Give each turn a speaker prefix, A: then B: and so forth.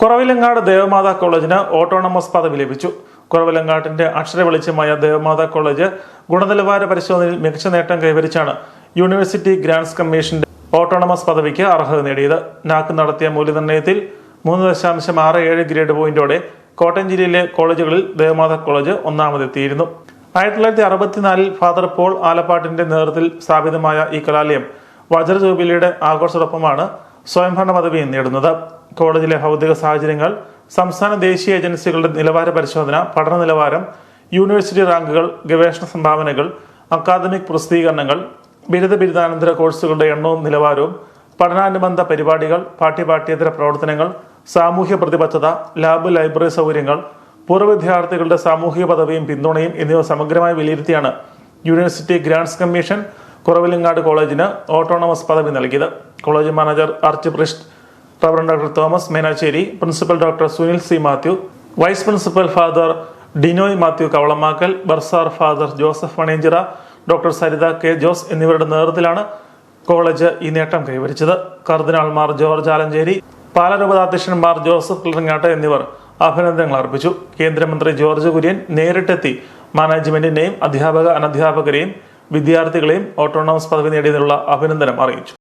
A: കുറവിലങ്ങാട് ദേവമാതാ കോളേജിന് ഓട്ടോണമസ് പദവി ലഭിച്ചു. കുറവിലങ്ങാട്ടിന്റെ അക്ഷര വെളിച്ചമായ ദേവമാതാ കോളേജ് ഗുണനിലവാര പരിശോധനയിൽ മികച്ച നേട്ടം കൈവരിച്ചാണ് യൂണിവേഴ്സിറ്റി ഗ്രാന്റ്സ് കമ്മീഷന്റെ ഓട്ടോണമസ് പദവിക്ക് അർഹത നേടിയത്. നാക്ക് നടത്തിയ മൂല്യനിർണയത്തിൽ മൂന്ന് ദശാംശം ആറ് ഏഴ് ഗ്രേഡ് പോയിന്റോടെ കോട്ടയം ജില്ലയിലെ കോളേജുകളിൽ ദേവമാതാ കോളേജ് ഒന്നാമതെത്തിയിരുന്നു. ആയിരത്തി തൊള്ളായിരത്തി അറുപത്തിനാലിൽ ഫാദർ പോൾ ആലപ്പാട്ടിന്റെ നേതൃത്വത്തിൽ സ്ഥാപിതമായ ഈ കലാലയം വജ്രജൂബിലിയുടെ ആഘോഷത്തോടൊപ്പമാണ് സ്വയംഭരണ പദവി നേടുന്നത്. കോളേജിലെ ഭൗതിക സാഹചര്യങ്ങൾ സംസ്ഥാന ദേശീയ ഏജൻസികളുടെ നിലവാര പരിശോധന പഠന നിലവാരം യൂണിവേഴ്സിറ്റി റാങ്കുകൾ ഗവേഷണ സംഭാവനകൾ അക്കാദമിക് പ്രസിദ്ധീകരണങ്ങൾ ബിരുദ ബിരുദാനന്തര കോഴ്സുകളുടെ എണ്ണവും നിലവാരവും പഠനാനുബന്ധ പരിപാടികൾ പാഠ്യപാഠ്യേതര പ്രവർത്തനങ്ങൾ സാമൂഹ്യ പ്രതിബദ്ധത ലാബ് ലൈബ്രറി സൗകര്യങ്ങൾ പൂർവ വിദ്യാർത്ഥികളുടെ സാമൂഹിക പദവിയും പിന്തുണയും എന്നിവ സമഗ്രമായി വിലയിരുത്തിയാണ് യൂണിവേഴ്സിറ്റി ഗ്രാന്റ്സ് കമ്മീഷൻ കുറവിലങ്ങാട് കോളേജിന് ഓട്ടോണമസ് പദവി നൽകിയത്. College manager archpriest reverend doctor Thomas Menachery principal doctor Sunil C Mathew vice principal father Dinoy Mathew Kavalamakkal bursar father Joseph Manenchira doctor Saritha K Jose എന്നിവരുടെ നേതൃത്വത്തിലാണ് കോളേജ് ഈ നേട്ടം കൈവരിച്ചത്. കർദിനാൾ Mar George Alencherry പാലരൂപതാധ്യക്ഷൻ Mar Joseph Kilangatt എന്നിവർ അഭിനന്ദനങ്ങൾ അർപ്പിച്ചു. കേന്ദ്രമന്ത്രി ജോർജ് കുര്യൻ നേരിട്ടെത്തി മാനേജ്മെന്റിനെയും അധ്യാപക അനധ്യാപകരെയും വിദ്യാർത്ഥികളെയും ഓട്ടോണോമസ് പദവി നേടിയതിനുള്ള അഭിനന്ദനം അറിയിച്ചു.